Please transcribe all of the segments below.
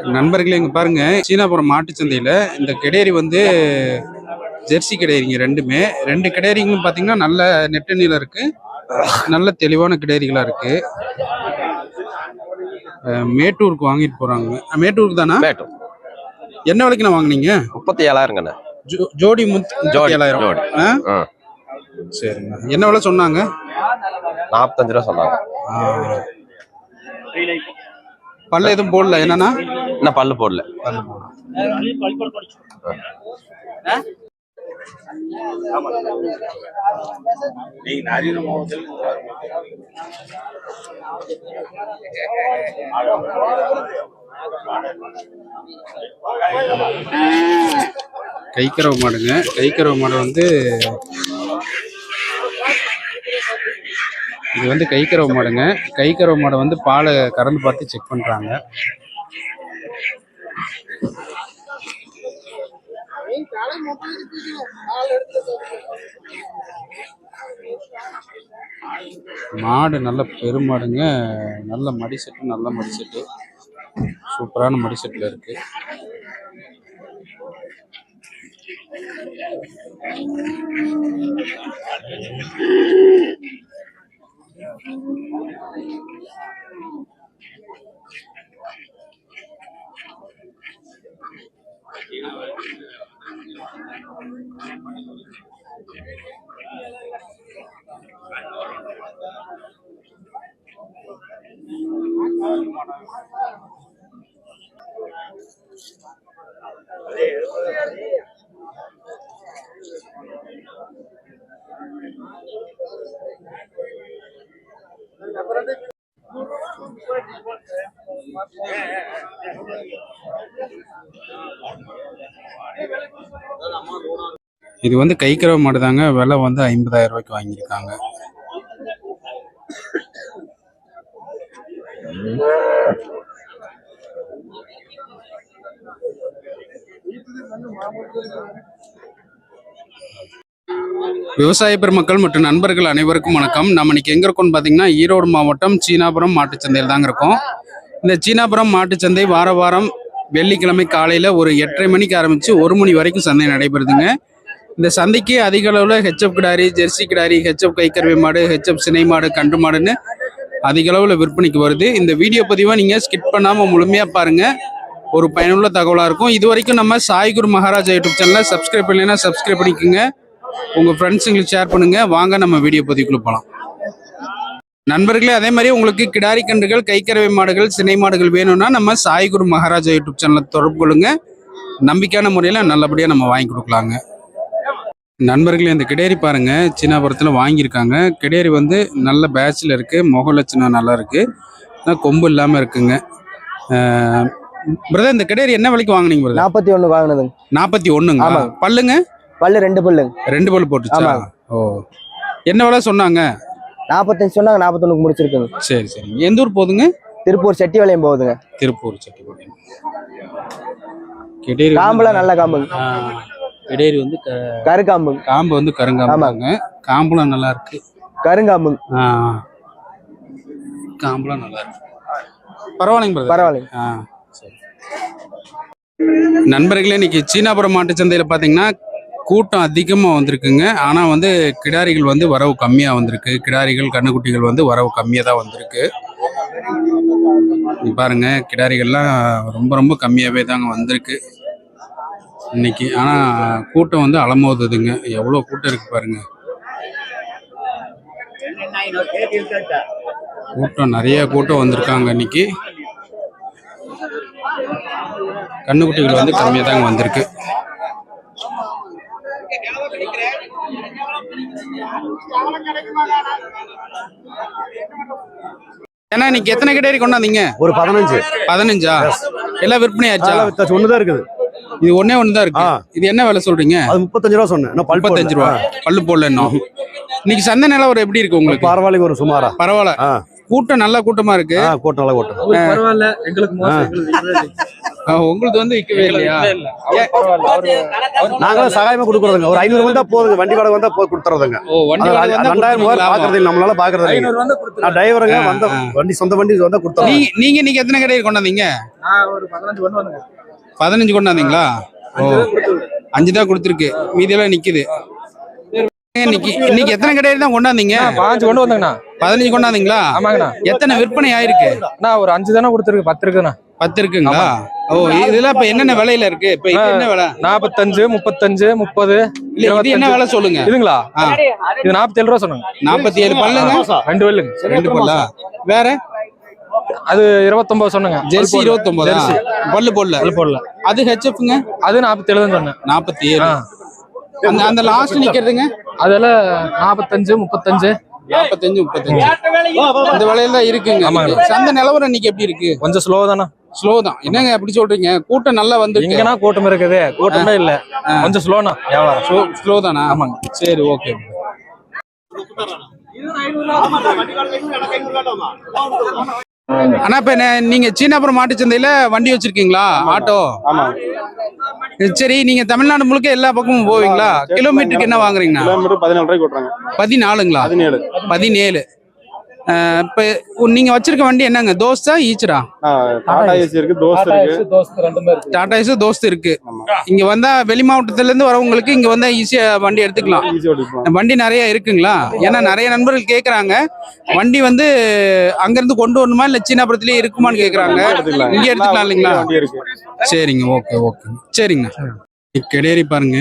நண்பர்களே இங்க பாருங்க. சீனாபுரம் மாட்டுச் சந்தையில இந்த கிடேரி வந்து ஜெர்சி கிடேரிங்க ரெண்டுமே. ரெண்டு கிடேரிங்களும் பாத்தீங்கன்னா நல்ல நெட்டு நீளம் இருக்கு. நல்ல தெளிவான கிடேரிகளா இருக்கு. மேட்டூருக்கு வாங்கிட்டு போறாங்க. மேட்டூருக்கு தானா? என்ன விலைக்கு நான் வாங்குனீங்க முப்பத்தி ஏழாயிரங்கண்ணே ஜோடி ஜோடி, ஏழாயிரம் ஜோடி. ஆ? ஆ. சரிங்க என்ன விலை சொன்னாங்க? நாற்பத்தஞ்சு ரூபா சொன்னாங்க. பல்ல எதுவும் போடல. என்னன்னா இன்னும் பல்லு போடல. கைக்கறவை மாடுங்க. கைக்கறவை மாடு வந்து இது வந்து கைக்கறவை மாடுங்க. கைக்கறவை மாடை வந்து பாலை கறந்து பார்த்து செக் பண்றாங்க. மாடு நல்ல பெருமாடுங்க. நல்ல மடி செட்டு நல்ல மடி செட்டு. சூப்பரான மடி செட்டில் இருக்கு. Gracias. இது வந்து கைக்கறவை மாடு தாங்க விலை வந்து ஐம்பதாயிரம் ரூபாய்க்கு வாங்கியிருக்காங்க. விவசாய பெருமக்கள் மற்றும் நண்பர்கள் அனைவருக்கும் வணக்கம். நம்ம இன்னைக்கு எங்க இருக்கோம்னு பாத்தீங்கன்னா ஈரோடு மாவட்டம் சீனாபுரம் மாட்டுச்சந்தையில் தாங்க இருக்கோம். இந்த சீனாபுரம் மாட்டுச்சந்தை வார வாரம் வெள்ளிக்கிழமை காலையில ஒரு எட்டரை மணிக்கு ஆரம்பிச்சு ஒரு மணி வரைக்கும் சந்தை நடைபெறுதுங்க. இந்த சந்தைக்கு அதிக அளவில் ஹெச்எப் கிடாரி ஜெர்சி கிடாரி ஹெச்எப் கைக்கருவி மாடு ஹெச்எப் சினை மாடு கன்று மாடுன்னு அதிக அளவில் விற்பனைக்கு வருது. இந்த வீடியோ பதிவை நீங்கள் ஸ்கிப் பண்ணாமல் முழுமையாக பாருங்கள் ஒரு பயனுள்ள தகவலாக இருக்கும். இது வரைக்கும் நம்ம சாய்குரு மகாராஜா யூடியூப் சேனலை சப்ஸ்கிரைப் பண்ணலைன்னா சப்ஸ்கிரைப் பண்ணிக்கோங்க. உங்கள் ஃப்ரெண்ட்ஸுங்களுக்கு ஷேர் பண்ணுங்கள் வாங்க நம்ம வீடியோ பதிவுக்குள்ள போகலாம் நண்பர்களே அதே மாதிரி உங்களுக்கு கிடாரி கன்றுகள் கைக்கரவை மாடுகள் சினை மாடுகள் வேணும்னா நம்ம சாய்குரு மகாராஜா யூடியூப் சேனலை தொடர்பு கொள்ளுங்க. நம்பிக்கையான முறையில் நல்லபடியாக நம்ம வாங்கி கொடுக்கலாங்க. நண்பர்களே இந்த கிடேரி பாருங்க. சின்னாபுரத்தில் வாங்கியிருக்காங்க. கிடேரி வந்து நல்ல பேட்சில் இருக்கு. முக லட்சணம் நல்லா இருக்கு. ஆனா கொம்பு இல்லாமல் இருக்குங்க. பிரதர் இந்த கிடேரி என்ன விலைக்கு வாங்குனீங்க பிரதர் நாற்பத்தி ஒண்ணு வாங்கினதுங்க. நாற்பத்தி ஆமாங்க. பல்லுங்க? பல்லு ரெண்டு பல்லுங்க ரெண்டு பல்லு போட்டுச்சா. ஓ. என்ன விலை சொன்னாங்க? நாற்பத்தஞ்சு சொன்னாங்க. நாற்பத்தொன்னுக்கு முடிச்சிருக்குங்க. சரி சரி. எந்த ஊர் போகுதுங்க? திருப்பூர் செட்டி வளையம் போகுதுங்க. திருப்பூர் செட்டிப்பாளையம். கிடேரி காம்புலாம் நல்ல காம்புங்க கிடேரி வந்து க- கருக்காம்புங்க காம்பு வந்து கருங்காம்புங்க காம்புலாம் நல்லா இருக்கு. கருங்காம்புங்க ஆ. காம்புலாம் நல்லா இருக்கு. பரவாயில்லைங்க பரவாயில்லைங்க. ஆ சரி. நண்பர்களே இன்னைக்கு சீனாபுரம் மாட்டு சந்தையில் பார்த்தீங்கன்னா கூட்டம் அதிகமாக வந்திருக்குங்க. ஆனால் வந்து கிடாரிகள் வந்து வரவு கம்மியாக வந்திருக்கு. கிடாரிகள் கண்ணுக்குட்டிகள் வந்து வரவு கம்மியாக தான் வந்திருக்கு. பாருங்க கிடாரிகள்லாம் ரொம்ப ரொம்ப கம்மியாகவே தாங்க வந்திருக்கு. இன்னைக்கு. ஆனால் கூட்டம் வந்து அலமோதுதுங்க எவ்வளோ கூட்டம் இருக்கு பாருங்க. கூட்டம் நிறைய கூட்டம் வந்திருக்காங்க இன்னைக்கு. கண்ணுக்குட்டிகள் வந்து கம்மியாக தாங்க வந்திருக்கு. ஏன்னா இன்னைக்கு எத்தனை கிடாரி கொண்டாந்தீங்க? ஒரு பதினஞ்சு. பதினஞ்சா? எல்லாம் விற்பனை ஆச்சா? ஒண்ணுதான் இருக்குது. இது ஒண்ணே ஒன்று தான் இருக்கு. இது என்ன விலை சொல்றீங்க? அது முப்பத்தஞ்சு ரூபா சொன்னேன். இன்னும் பல் முப்பத்தஞ்சு ரூபா. பல்லு போடல இன்னும். இன்னைக்கு சந்தை நிலவரம் எப்படி இருக்கு உங்களுக்கு? பரவாயில்லைங்க ஒரு சுமாரா. பரவாயில்ல. கூட்டம் நல்ல கூட்டமா இருக்கு. கூட்டம் நல்லா கூட்டம். பரவாயில்ல. எங்களுக்கு உங்களுது வந்து விற்கவே இல்லையா? நாங்களும் சகாயமா கொடுக்குறதுங்க. ஒரு ஐநூறு வந்தா போதுங்க. வண்டி வாடகை வந்தா போய் கொடுத்துறதுங்க. ரெண்டாயிரம் லாபம். பாக்குறது இல்ல. நம்மளால பாக்குறது நான் டிரைவருங்க வந்த. வண்டி சொந்த வண்டி வந்தா கொடுத்துறோம். நீங்க நீங்க எத்தனை கடையில் கொண்டாந்தீங்க? ஒரு பதினஞ்சு கொண்டு வந்துங்க. பதினஞ்சு கொண்டாந்தீங்களா? ஓ அஞ்சு தான் கொடுத்துருக்கு. மீதியெல்லாம் நிக்குது. இன்னைக்கு இன்னைக்கு எத்தனை கடையில் தான் கொண்டாந்தீங்க? பாஞ்சு கொண்டு வந்தங்கண்ணா. பதினஞ்சு கொண்டாந்தீங்களா? ஆமாங்கண்ணா. எத்தனை விற்பனை ஆயிருக்கு? அண்ணா ஒரு அஞ்சு தானே கொடுத்துருக்கு பத்து இருக்குண்ணா பத்து இருக்குங்களா? ஓ இதெல்லாம் இப்ப என்னென்ன விலையில இருக்கு? இப்ப இது என்ன விலை? நாற்பத்தஞ்சு முப்பத்தஞ்சு முப்பது இல்ல இது என்ன விலை சொல்லுங்க? இதுங்களா. இது நாற்பத்தி ஏழு ரூபா சொன்னாங்க. நாற்பத்தி ஏழு பல்லுங்க? ரெண்டு வெள்ளுங்க ரெண்டு பல்லா? வேற? அது இருபத்தொன்பது சொன்னங்க. ஜெர்சி இருபத்தொன்பதா பல்லு போடல. பல்லு போடல. அது ஹெச்எஃப்ங்க அது நாற்பத்தி ஏழு தான் சொன்னேன். நாற்பத்தி ஏழு. அந்த அந்த லாஸ்ட் நிக்கிறதுங்க? அதெல்லாம் நாற்பத்தஞ்சு முப்பத்தஞ்சு. நாற்பத்தஞ்சு முப்பத்தஞ்சு. இந்த விலையில தான் இருக்குங்க. ஆமாங்க. சந்தை நிலவரம் இன்னைக்கு எப்படி இருக்கு? கொஞ்சம் ஸ்லோ தானே? ஸ்லோ தான். என்னங்க அப்படி சொல்றீங்க? கூட்டம் நல்லா வந்து இங்கன்னா கூட்டம் இருக்குது. கூட்டமே இல்ல. கொஞ்சம் ஸ்லோண்ணா வியாபாரம். ஸ்லோ தானா? ஆமாங்க. சரி ஓகே அண்ணா இப்ப நீங்க சீனாபுரம் மாட்டு சந்தையில வண்டி வச்சிருக்கீங்களா? ஆட்டோ? சரி நீங்க தமிழ்நாடு முழுக்க எல்லா பக்கமும் போவீங்களா? கிலோமீட்டருக்கு என்ன ரூபாய்க்கு ஓட்டுறாங்க. பதினாலுங்களா? பதினேழு. பதினேழு. இப்ப நீங்க வச்சிருக்க வண்டி என்னங்க? தோஸ்தா ஈச்சரா? டாடா ஏசி இருக்கு தோஸ்த் இருக்கு. டாடா ஏஸ் தோஸ்து இருக்கு. இங்க வந்தா வெளி மாவட்டத்துல இருந்து வரவங்களுக்கு இங்க வந்தா ஈஸியா வண்டி எடுத்துக்கலாம். வண்டி நிறைய இருக்குங்களா? ஏன்னா நிறைய நண்பர்கள் கேக்குறாங்க. வண்டி வந்து அங்க இருந்து கொண்டு வரணுமா இல்ல சீனாபுரத்திலேயே இருக்குமான்னு கேக்குறாங்க. இங்க எடுத்துக்கலாம். இல்லைங்களா? சரிங்க ஓகே ஓகே. சரிங்கண்ணா கிடையரி பாருங்க.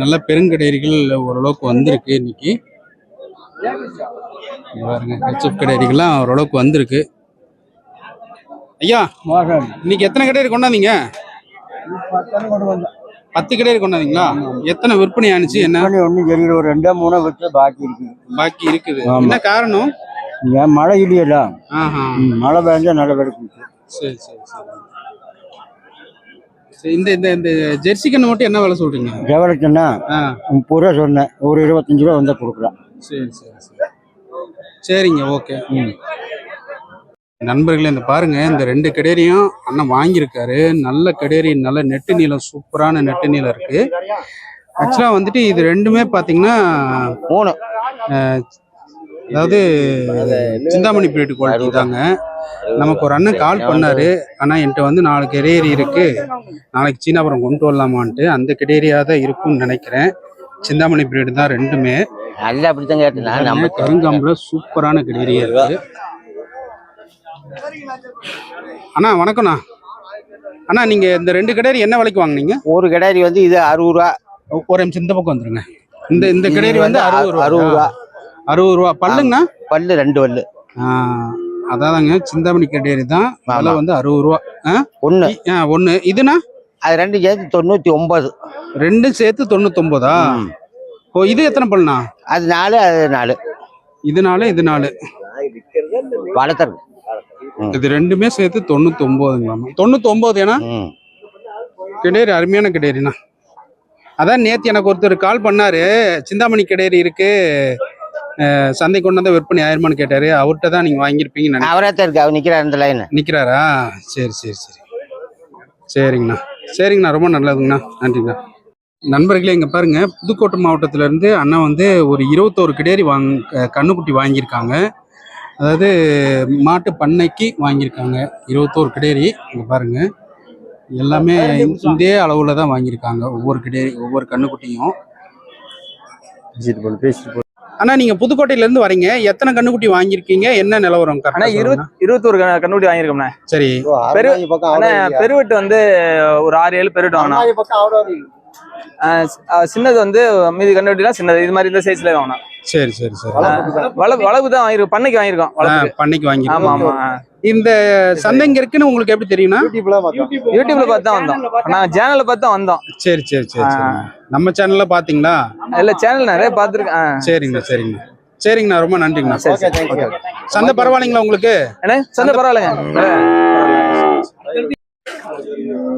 நல்ல பெருங்கடையரிகள் ஓரளவுக்கு வந்திருக்கு இன்னைக்கு. பாருங்க ஹெச்எஃப் கடையரிகள்லாம் ஓரளவுக்கு வந்திருக்கு. ஐயா இன்னைக்கு எத்தனை கடையரி கொண்டாந்தீங்க? பத்து கடையரி கொண்டாந்தீங்களா? எத்தனை விற்பனை ஆனிச்சு என்ன? ஒன்றும் தெரியல ஒரு ரெண்டோ மூணோ விட்டு பாக்கி இருக்கு. பாக்கி இருக்குது. என்ன காரணம்? ஏன் மழை ம், மழை பெஞ்சா நல்ல கிடைக்கும் சரி சரி சரி. இந்த இந்த இந்த ஜெர்சி கண்ணு மட்டும் என்ன விலை சொல்றீங்க? ஆ. முப்பது ரூபா சொன்னேன். ஒரு இருபத்தஞ்சு ரூபா வந்தா கொடுக்கலாம் சரி சரி சரி. சரிங்க ஓகே. நண்பர்களே இந்த பாருங்க இந்த ரெண்டு கடேரியும் அண்ணன் வாங்கியிருக்காரு. நல்ல கடேரி நல்ல நெட்டு நீளம் சூப்பரான நெட்டு நீளம் இருக்கு. ஆக்சுவலா வந்துட்டு இது ரெண்டுமே பாத்தீங்கன்னா மூணு அதாவது சிந்தாமணி பீரியட் குவாலிட்டி தாங்க. நமக்கு ஒரு அண்ணன் கால் பண்ணாரு. ஆனா என்கிட்ட வந்து நாலு கெடேரி இருக்கு. நாளைக்கு சீனாபுரம் கொண்டு வரலாமான்ட்டு அந்த கெடேரியா தான் இருக்கும்னு நினைக்கிறேன். சிந்தாமணி பீரியட் தான் ரெண்டுமே. நல்லா அப்படித்தான் கேட்டேன். நம்ம கருங்காம்புல சூப்பரான கெடேரியா இருக்கு. அண்ணா வணக்கம்ண்ணா. அண்ணா நீங்க இந்த ரெண்டு கெடேரி என்ன விலைக்கு வாங்குனீங்க? ஒரு கிடாரி வந்து இது அறுபது ரூபா. ஒரு நிமிஷம் இந்த பக்கம் வந்துருங்க. இந்த இந்த கெடேரி வந்து அறுபது ரூபா. அறுபது ரூபா. அறுபது ரூபா. பல்லுங்கண்ணா? பல்லு ரெண்டு பல்லு. அதாதாங்க சிந்தாமணி கெடேரி தான் விலை. வந்து அறுபது ரூபா. ஆ? ஒண்ணு. இ- ஆ, ஒண்ணு. இதுனா அது ரெண்டு சேர்த்து தொண்ணூத்தி ஒன்பது. ரெண்டும் சேர்த்து தொண்ணூத்தொன்பதா? ம். ஓ இது எத்தனை பல்லுண்ணா? அது நாலு அது நாலு. இது நாலு இது நாலு. வளர்த்துறது. இது ரெண்டுமே சேர்த்து தொண்ணூத்தி ஒன்பதுங்களாமா தொண்ணூத்தி ஒன்பது ஏன்னா கிடேரி அருமையான கிடேரிண்ணா அதான் நேத்து எனக்கு ஒருத்தர் கால் பண்ணாரு. சிந்தாமணி கிடேரி இருக்கு. சந்தை கொண்டு வந்தா விற்பனை ஆயிருமான்னு கேட்டாரு. அவர்கிட்ட தான் நீங்க வாங்கியிருப்பீங்கன்னு நினைக்கிறேன். அவரே தான் இருக்கு அவர் நிக்கிறார் இந்த லைன் நிக்கிறாரா? சரி சரி சரி. சரிங்கண்ணா. சரிங்கண்ணா. ரொம்ப நல்லதுங்கண்ணா. நன்றிங்கண்ணா. நண்பர்களே இங்க பாருங்க. புதுக்கோட்டை மாவட்டத்துல இருந்து அண்ணா வந்து ஒரு இருபத்தோரு கிடேரி வாங் கண்ணுக்குட்டி வாங்கியிருக்காங்க. அதாவது மாட்டு பண்ணைக்கு வாங்கியிருக்காங்க. இருபத்தோரு கிடேரி இங்க பாருங்க. எல்லாமே இதே அளவுல தான் வாங்கியிருக்காங்க. ஒவ்வொரு கிடேரி ஒவ்வொரு கண்ணுக்குட்டியும். அண்ணா நீங்க புதுக்கோட்டையில இருந்து வரீங்க. எத்தனை கண்ணுக்குட்டி வாங்கியிருக்கீங்க? என்ன நிலவரம்? கரெக்டா இருபத். இருபத்தோரு கண்ணு- கண்ணுக்குட்டி வாங்கியிருக்கோம்ண்ணே. சரி. பெரு- பெருவெட்டு வந்து ஒரு ஆறு ஏழு பெருவெட்டு ஆஹ் சின்னது வந்து மீதி கண்ணுக்குட்டிலாம் சின்னது. இது மாதிரி இந்த சைஸ்ல வாங்கினோம். சரி சரி சரி. வளவு வளவு தான் வாங்கிருக்கோம் பண்ணைக்கு வளவுக்கு பண்ணைக்கு ஆமா வாங்கிருக்கோம். ஆமா ஆ. இந்த சந்தைங்க இருக்குன்னு உங்களுக்கு எப்படி தெரியும்னா? யூடியூப்ல பார்த்து தான் வந்தோம். நான் சேனல்ல பார்த்து தான் வந்தோம். சரி சரி சரி நம்ம சேனல்ல பாத்தீங்களா இல்ல சேனல் நிறைய பார்த்துருக்கேன். ஆ. சரிங்கண்ணா சரிங்கண்ணா. சரிங்கண்ணா ரொம்ப நன்றிங்கண்ணா. சரி சரி. ஓகே சந்தை பரவாயில்லைங்களா உங்களுக்கு? சந்தை பரவாயில்லைங்க.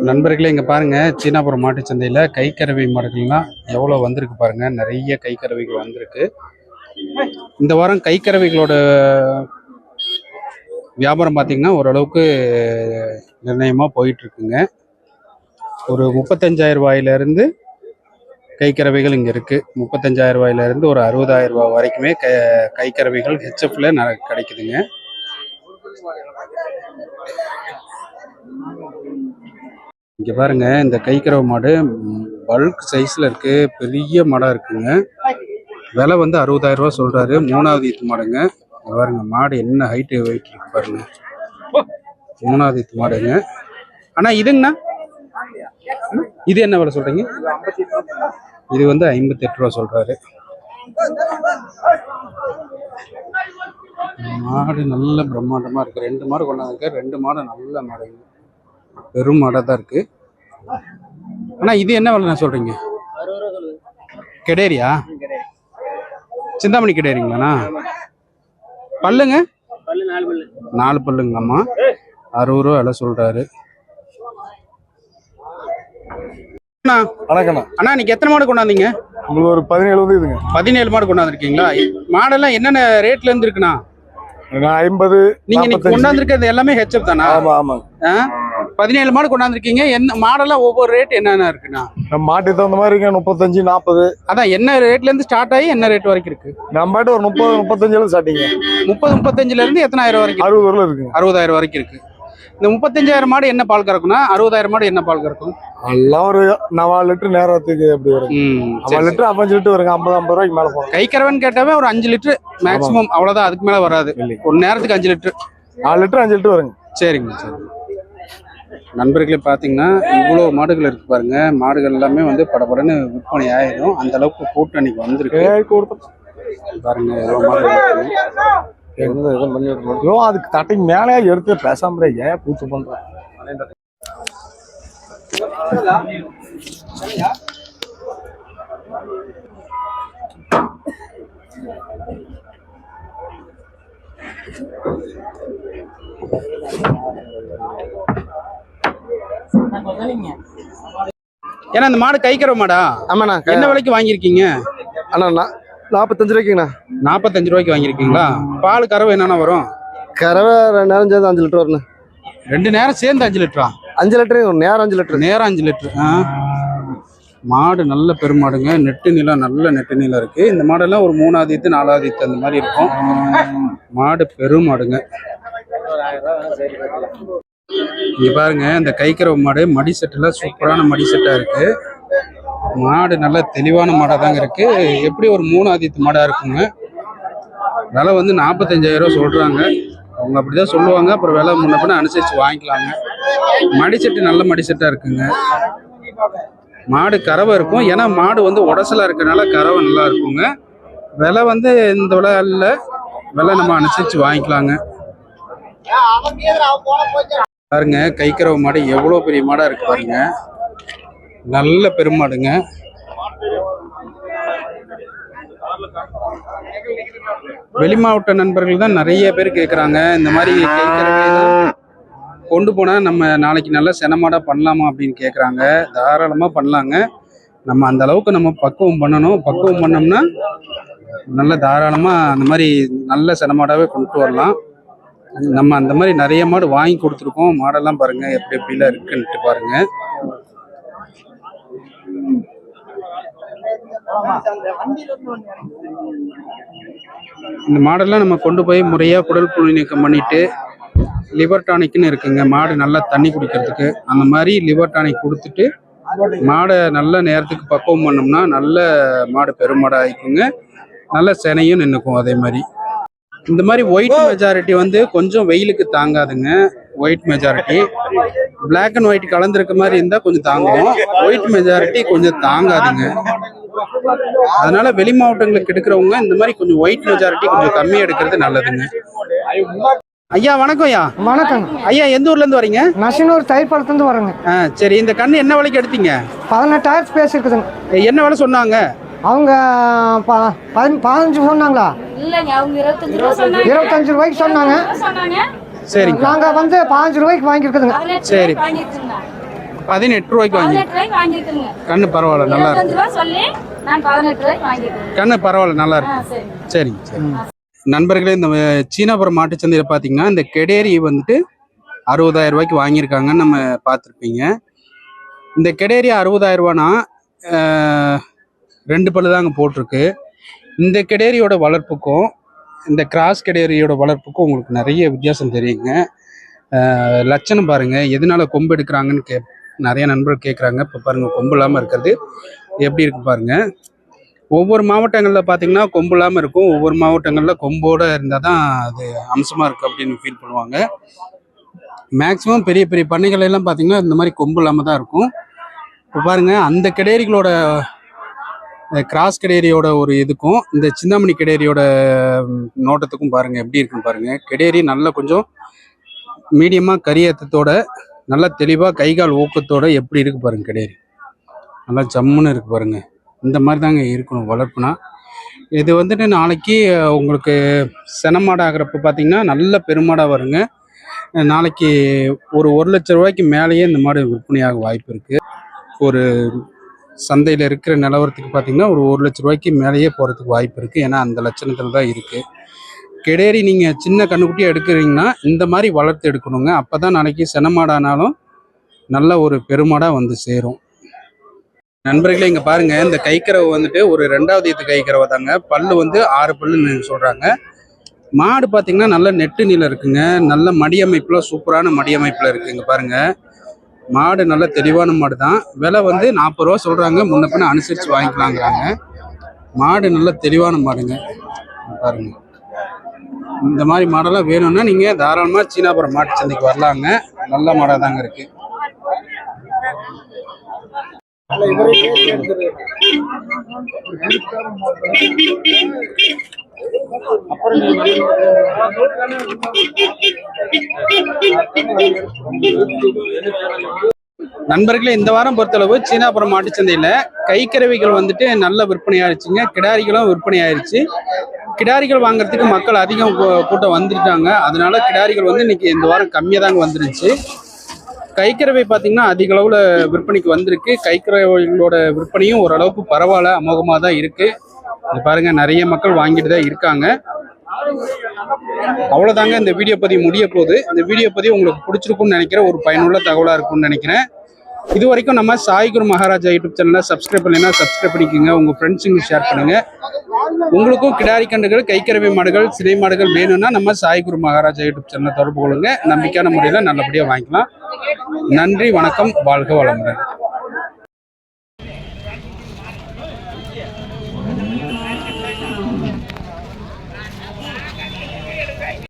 நண்பர்களே இங்கே பாருங்க. சீனாபுரம் மாட்டு சந்தையில் கைக்கறவை மாடுகள்லாம் எவ்வளோ வந்திருக்கு பாருங்க. நிறைய கைக்கறவைகள் வந்திருக்கு. இந்த வாரம் கைக்கறவைகளோட வியாபாரம் பார்த்தீங்கன்னா ஓரளவுக்கு நிர்ணயமாக போயிட்டுருக்குங்க. ஒரு முப்பத்தஞ்சாயிரம் ரூபாயிலேருந்து கைக்கறவைகள் இங்கே இருக்கு. முப்பத்தஞ்சாயிரம் ரூபாயிலேருந்து ஒரு அறுபதாயிரம் ரூபாய் வரைக்குமே க கைக்கறவைகள் ஹெச்எஃப்ல ந கிடைக்குதுங்க. இங்க பாருங்க இந்த கைக்கறவை மாடு பல்க் சைஸ்ல இருக்கு பெரிய மாடா இருக்குங்க. விலை வந்து அறுபதாயிரம் ரூபாய் சொல்றாரு மூணாவது ஈத்து மாடுங்க. இங்க பாருங்க மாடு என்ன ஹைட்டு வெயிட் இருக்கு பாருங்க. மூணாவது ஈத்து மாடுங்க. ஆனா இதுங்கண்ணா இது என்ன விலை சொல்றீங்க? இது வந்து ஐம்பத்தி எட்டு ரூபா சொல்றாரு. மாடு நல்ல பிரம்மாண்டமா இருக்கு. ரெண்டு மாடு கொண்டாந்துருக்க ரெண்டு மாடு நல்ல மாடுங்க. பெரும் மாடா தான் இருக்கு. ஆனா இது என்ன விலை சொல்றீங்க? கெடேரியா? சிந்தாமணி கெடேரிங்களாண்ணா? பல்லுங்க? நாலு பல்லுங்களாம்மா. அறுபது ரூபா விலை சொல்றாரு. அண்ணா வணக்கண்ணா அண்ணா இன்னைக்கு எத்தனை மாடு கொண்டாந்தீங்க? உங்களுக்கு ஒரு பதினேழு வந்து இதுங்க. பதினேழு மாடு கொண்டாந்துருக்கீங்களா? மாடெல்லாம் என்னென்ன ரேட்ல இருந்து இருக்குண்ணா ஐம்பது நீங்க கொண்டாந்துருக்கிறது எல்லாமே ஹெச்எப் தானா? ஆமா ஆமாங்க. ஆ? பதினேழு மாடு கொண்டாந்துருக்கீங்க. என்ன மாடெல்லாம் ஒவ்வொரு ரேட் என்னென்ன இருக்குண்ணா? நம்ம மாட்டுக்கு தகுந்த மாதிரி இருக்கு முப்பத்தஞ்சு நாற்பது அதான் என்ன ரேட்ல இருந்து ஸ்டார்ட் ஆகி என்ன ரேட் வரைக்கும் இருக்கு? நம்ம பாட்டு ஒரு முப்பது முப்பத்தஞ்சுல ஸ்டார்டிங்க முப்பது முப்பத்தஞ்சுல இருந்து எத்தனாயிரம் வரைக்கும் அறுபது வரல இருக்குங்க அறுபதாயிரம் வரைக்கும் இருக்கு. இந்த முப்பத்தஞ்சாயிரம் மாடு என்ன பால் கறக்கும்னா அறுபதாயிரம் மாடு என்ன பால் கறக்கும்? எல்லாம் ஒரு நாலு லிட்டர் நேரத்துக்கு எப்படி வரும். சரி. லிட்டர் ஐம்பது லிட்டர் வருங்க ஐம்பது ஐம்பது ரூபாய்க்கு மேல போகும். கைக்கறவன் கேட்டாவே ஒரு அஞ்சு லிட்டர் மேக்ஸிமம் அவ்வளவுதான் அதுக்கு மேல வராது. ஒரு நேரத்துக்கு அஞ்சு லிட்டர். நாலு லிட்டர் அஞ்சு லிட்டர் வருங்க. சரிங்க சரி. நண்பர்களே பார்த்தீங்கன்னா இவ்வளோ மாடுகள் இருக்கு பாருங்க. மாடுகள் எல்லாமே வந்து படபடன்னு விற்பனை ஆயிடும். அந்த அளவுக்கு கூட்டம் இன்னைக்கு வந்திருக்கு. பாருங்க எவ்வளோ மாடு பண்ணி அதுக்கு தட்டைக்கு மேலே எடுத்து பேசாம ஏன் பூச்சி பண்றேன் ஏன்னா இந்த மாடு கைக்கறவை மாடா? ஆமாண்ணா என்ன விலைக்கு வாங்கியிருக்கீங்க? அண்ணா நாற்பத்தஞ்சு ரூபாய்க்குண்ணா நாற்பத்தஞ்சு ரூபாய்க்கு வாங்கியிருக்கீங்களா? பால் கறவை என்னென்ன வரும்? கறவை ரெண்டு நேரம் சேர்ந்து அஞ்சு லிட்டர் வரணும் ரெண்டு நேரம் சேர்ந்து அஞ்சு லிட்டரா? அஞ்சு லிட்டரு ஒரு நேரம் அஞ்சு லிட்டரு. நேரம் அஞ்சு லிட்டர் மாடு நல்ல பெருமாடுங்க. நெட்டு நீளம் நல்ல நெட்டு நீளம் இருக்கு. இந்த மாடெல்லாம் ஒரு நாலாவது ஈத்து அந்த மாதிரி இருக்கும். மாடு பெருமாடுங்க. இங்க பாருங்க இந்த கைக்கறவை மாடு மடி செட்டுல சூப்பரான மடி செட்டா இருக்கு. மாடு நல்ல தெளிவான மாடா தாங்க இருக்கு. எப்படி ஒரு மூணு ஆதித்து மாடா இருக்குங்க? விலை வந்து நாற்பத்தஞ்சாயிரம் ரூபா சொல்றாங்க. அவங்க அப்படிதான் சொல்லுவாங்க. அப்புறம் விலை முன்ன பின்ன அனுசரிச்சு வாங்கிக்கலாங்க. மடி செட்டு நல்ல மடி செட்டாக இருக்குங்க. மாடு கறவை இருக்கும். ஏன்னா மாடு வந்து உடசலா இருக்கிறனால கறவை நல்லா இருக்குங்க. விலை வந்து இந்த விலை இல்லை விலை நம்ம அனுசரிச்சு வாங்கிக்கலாங்க. பாருங்க கைக்கறவை மாடு எவ்வளோ பெரிய மாடா இருக்கு பாருங்க. நல்ல பெருமாடுங்க. வெளி மாவட்ட நண்பர்கள் தான் நிறைய பேர் கேக்குறாங்க இந்த மாதிரி கொண்டு போனா நம்ம நாளைக்கு நல்ல செனமாடா பண்ணலாமா அப்படின்னு கேட்குறாங்க தாராளமா பண்ணலாங்க. நம்ம அந்த அளவுக்கு நம்ம பக்குவம் பண்ணணும். பக்குவம் பண்ணோம்னா நல்ல தாராளமா அந்த மாதிரி நல்ல செனமாடாவே கொண்டு வரலாம். நம்ம அந்த மாதிரி நிறைய மாடு வாங்கி கொடுத்துருக்கோம். மாடெல்லாம் பாருங்க எப்படி எப்படிலாம் இருக்குன்ட்டு பாருங்க. இந்த மாடெல்லாம் நம்ம கொண்டு போய் முறையா குடல் புழு நீக்கம் பண்ணிட்டு லிவர் டானிக்னு இருக்குங்க. மாடு நல்லா தண்ணி குடிக்கிறதுக்கு. அந்த மாதிரி லிவர் டானிக் கொடுத்துட்டு மாடை நல்ல நேரத்துக்கு பக்குவம் பண்ணோம்னா நல்ல மாடு பெருமாடாக ஆயிக்குங்க. நல்ல சினையும் நின்றுக்கும் அதே மாதிரி. இந்த மாதிரி ஒயிட் மெஜாரிட்டி வந்து கொஞ்சம் வெயிலுக்கு தாங்காதுங்க. White majority Black and white கலந்துருக்க மாதிரி இருந்தா கொஞ்சம் தாங்கும். ஒயிட் மெஜாரிட்டி கொஞ்சம் தாங்காதுங்க. அதனால வெளி மாவட்டங்களுக்கு எடுக்கிறவங்க இந்த மாதிரி கொஞ்சம் ஒயிட் மெஜாரிட்டி கொஞ்சம் கம்மியா எடுக்கிறது நல்லதுங்க. ஐயா வணக்கம் ஐயா. வணக்கங்க ஐயா எந்த ஊர்ல இருந்து வரீங்க? நசினூர் தயிர் பழத்துலேருந்து வரேங்க சரி. இந்த கண்ணு என்ன விலைக்கு எடுத்தீங்க? பதினெட்டாயிரம் ஸ்பேஸ் இருக்குதுங்க என்ன விலை சொன்னாங்க? அவங்க ப- பதின- பதினஞ்சு சொன்னாங்களா? இருபத்தஞ்சு ரூபாய்க்கு சொன்னாங்க. சொன்னாங்க. சரிங்க. நாங்க வந்து பதினஞ்சு ரூபாய்க்கு வாங்கியிருக்குதுங்க. சரி. பதினெட்டு ரூபாய்க்கு வாங்கி கண்ணு பரவாயில்ல நல்லா இருக்கு. கண்ணு பரவாயில்ல நல்லா இருக்கு. சரி. சரிங்க சரி. நண்பர்களே இந்த சீனாபுரம் மாட்டுச்சந்தையில் பார்த்தீங்கன்னா இந்த கெடேரி வந்துட்டு அறுபதாயிரம் ரூபாய்க்கு வாங்கியிருக்காங்கன்னு நம்ம பார்த்துருப்பீங்க. இந்த கெடேரி அறுபதாயிரம் ரூபானா ரெண்டு பல்லு தாங்க போட்டிருக்கு. இந்த கெடேரியோட வளர்ப்புக்கும் இந்த கிராஸ் கெடேரியோட வளர்ப்புக்கும் உங்களுக்கு நிறைய வித்தியாசம் தெரியுங்க. லட்சணம் பாருங்கள் எதனால் கொம்பு எடுக்கிறாங்கன்னு கே நிறைய நண்பர்கள் கேட்குறாங்க இப்போ பாருங்கள் கொம்பு இல்லாமல் இருக்கிறது எப்படி இருக்கு பாருங்கள் ஒவ்வொரு மாவட்டங்களில் பார்த்தீங்கன்னா கொம்பு இல்லாமல் இருக்கும். ஒவ்வொரு மாவட்டங்களில் கொம்போடு இருந்தால் தான் அது அம்சமாக இருக்குது அப்படின்னு ஃபீல் பண்ணுவாங்க. மேக்ஸிமம் பெரிய பெரிய பண்ணைகள் எல்லாம் பார்த்தீங்கன்னா இந்த மாதிரி கொம்பு இல்லாமல் தான் இருக்கும். இப்போ பாருங்கள் அந்த கிடேரிகளோட கிராஸ் கெடேரியோட ஒரு இதுக்கும் இந்த சிந்தாமணி கெடேரியோட நோட்டத்துக்கும் பாருங்க எப்படி இருக்குன்னு பாருங்க. கெடேரி நல்லா கொஞ்சம் மீடியமாக கரியத்தத்தோட நல்லா தெளிவாக கை கால் ஊக்கத்தோட எப்படி இருக்கு பாருங்க கெடேரி. நல்லா ஜம்முன்னு இருக்கு பாருங்க. இந்த மாதிரி தாங்க இருக்கணும் வளர்ப்புனா. இது வந்துட்டு நாளைக்கு உங்களுக்கு செனமாடு ஆகிறப்ப பார்த்தீங்கன்னா நல்ல பெருமாடாக வருங்க. நாளைக்கு ஒரு ஒரு லட்ச ரூபாய்க்கு மேலேயே இந்த மாடு விற்பனையாக வாய்ப்பு இருக்குது ஒரு சந்தையில் இருக்கிற நிலவரத்துக்கு பார்த்தீங்கன்னா ஒரு ஒரு லட்ச ரூபாய்க்கு மேலேயே போகிறதுக்கு வாய்ப்பு இருக்குது ஏன்னா அந்த லட்சணத்தில் தான் இருக்குது கெடேரி நீங்கள் சின்ன கண்ணுக்குட்டியாக எடுக்கிறீங்கன்னா இந்த மாதிரி வளர்த்து எடுக்கணுங்க. அப்போ தான் நாளைக்கு செனமாடானாலும் நல்ல ஒரு பெருமாடாக வந்து சேரும். நண்பர்களே இங்கே பாருங்கள் இந்த கைக்கறவை வந்துட்டு ஒரு ரெண்டாவது இது கைக்கறவை தாங்க. பல்லு வந்து ஆறு பல்லுன்னு சொல்கிறாங்க மாடு பார்த்தீங்கன்னா நல்ல நெட்டு நீளம் இருக்குங்க. நல்ல மடியமைப்புல சூப்பரான மடியமைப்பில் இருக்குது இங்கே பாருங்கள் மாடு நல்ல தெளிவான மாடு தான் விலை வந்து நாற்பது ரூபா சொல்றாங்க. முன்ன பின்ன அனுசரிச்சு வாங்கிக்கலாங்கிறாங்க. மாடு நல்ல தெளிவான மாடுங்க. பாருங்க. இந்த மாதிரி மாடெல்லாம் வேணும்னா நீங்க தாராளமா சீனாபுரம் மாட்டு சந்தைக்கு வரலாங்க. நல்ல மாடாக தாங்க இருக்கு நண்பர்களே இந்த வாரம் பொறுத்தளவு சீனாபுரம் மாட்டுச்சந்தையில் கைக்கறவைகள் வந்துட்டு நல்ல விற்பனை ஆயிடுச்சுங்க. கிடாரிகளும் விற்பனை ஆயிடுச்சு. கிடாரிகள் வாங்குறதுக்கு மக்கள் அதிகம் கூட்டம் வந்துட்டாங்க. அதனால கிடாரிகள் வந்து இன்னைக்கு இந்த வாரம் கம்மியாக தாங்க வந்துருச்சு கைக்கறவை பார்த்தீங்கன்னா அதிக அளவில் விற்பனைக்கு வந்திருக்கு. கைக்கறவைகளோட விற்பனையும் ஓரளவுக்கு பரவாயில்ல அமோகமாக தான் இருக்குது இது பாருங்க நிறைய மக்கள் வாங்கிட்டு தான் இருக்காங்க. அவ்வளோதாங்க இந்த வீடியோ பதிவு முடிய போகுது. இந்த வீடியோ பதிவு உங்களுக்கு பிடிச்சிருக்கும்னு நினைக்கிறேன். ஒரு பயனுள்ள தகவலாக இருக்கும்னு நினைக்கிறேன். இது வரைக்கும் நம்ம சாய்குரு மகாராஜா யூடியூப் சேனலில் சப்ஸ்கிரைப் பண்ணலைன்னா சப்ஸ்கிரைப் பண்ணிக்கோங்க. உங்கள் ஃப்ரெண்ட்ஸுங்க ஷேர் பண்ணுங்க. உங்களுக்கும் கிடாரி கண்டுகள் கைக்கரவை மாடுகள் சினை மாடுகள் வேணும்னா நம்ம சாய்குரு மகாராஜா யூடியூப் சேனலை தொடர்பு கொள்ளுங்க. நம்பிக்கையான முறையில் நல்லபடியாக வாங்கிக்கலாம். நன்றி வணக்கம் வாழ்க வளமுடன்.